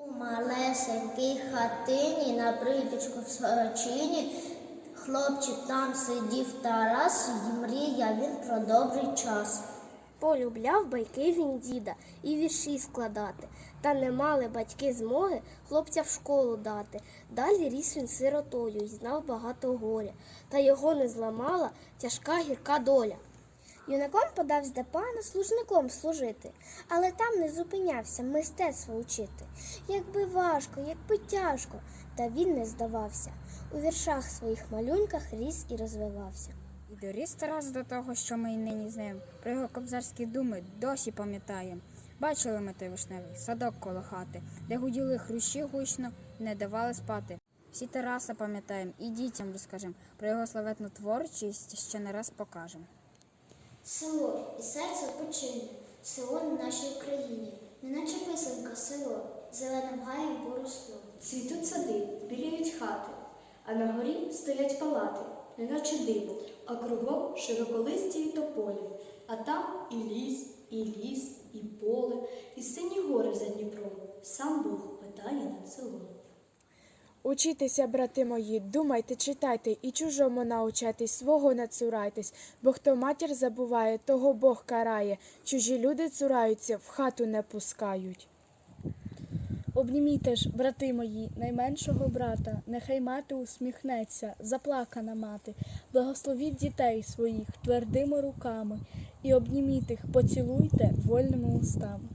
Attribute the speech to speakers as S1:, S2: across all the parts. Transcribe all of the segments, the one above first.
S1: У малесенькій хатині на припічку в сорочині хлопчик там сидів Тарас і мріяв він про добрий час.
S2: Полюбляв байки він діда і вірші складати. Та не мали батьки змоги хлопця в школу дати. Далі ріс він сиротою і знав багато горя. Та його не зламала тяжка гірка доля. Юнаком подався до пана служником служити, але там не зупинявся мистецтво учити. Якби важко, якби тяжко, та він не здавався. У віршах своїх малюнках ріс і розвивався.
S3: І доріс Тарас до того, що ми й нині знаємо. Про його кобзарські думи досі пам'ятаємо. Бачили ми той вишневий садок коло хати, де гуділи хрущі гучно, не давали спати. Всі Тараса пам'ятаємо і дітям розкажемо. Про його славетну творчість ще не раз покажемо.
S1: Село і серце почине, село на нашій Україні, неначе писанка село, зеленим гаєм поросло.
S4: Цвітуть сади, біліють хати, а на горі стоять палати, неначе диво, а кругом широколисті й тополі, а там і ліс, і ліс, і поле, і сині гори за Дніпром. Сам Бог питає над селом.
S5: Учітеся, брати мої, думайте, читайте і чужому научайтесь, свого не цурайтесь, бо хто матір забуває, того Бог карає. Чужі люди цураються, в хату не пускають.
S6: Обніміте ж, брати мої, найменшого брата, нехай мати усміхнеться, заплакана мати, благословіть дітей своїх твердими руками і обніміть їх, поцілуйте вольними устами.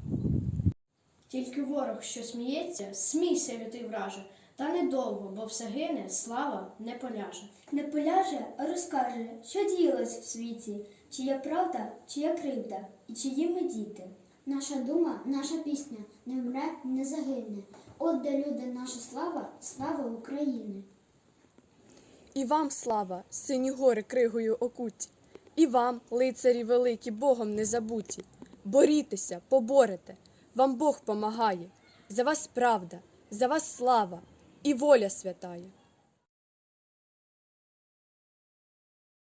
S7: Тільки ворог, що сміється, смійся, лютий враже, та недовго, бо все гине, слава не поляже.
S8: Не поляже, а розкаже, що діялось в світі, чия правда, чия кривда, і чиї ми діти.
S1: Наша дума, наша пісня не вмре, не загине. От де люди, наша слава, слава України.
S5: І вам слава, сині гори кригою окуті, і вам, лицарі великі, Богом не забуті. Борітеся, поборете, вам Бог помагає. За вас правда, за вас слава і воля святая.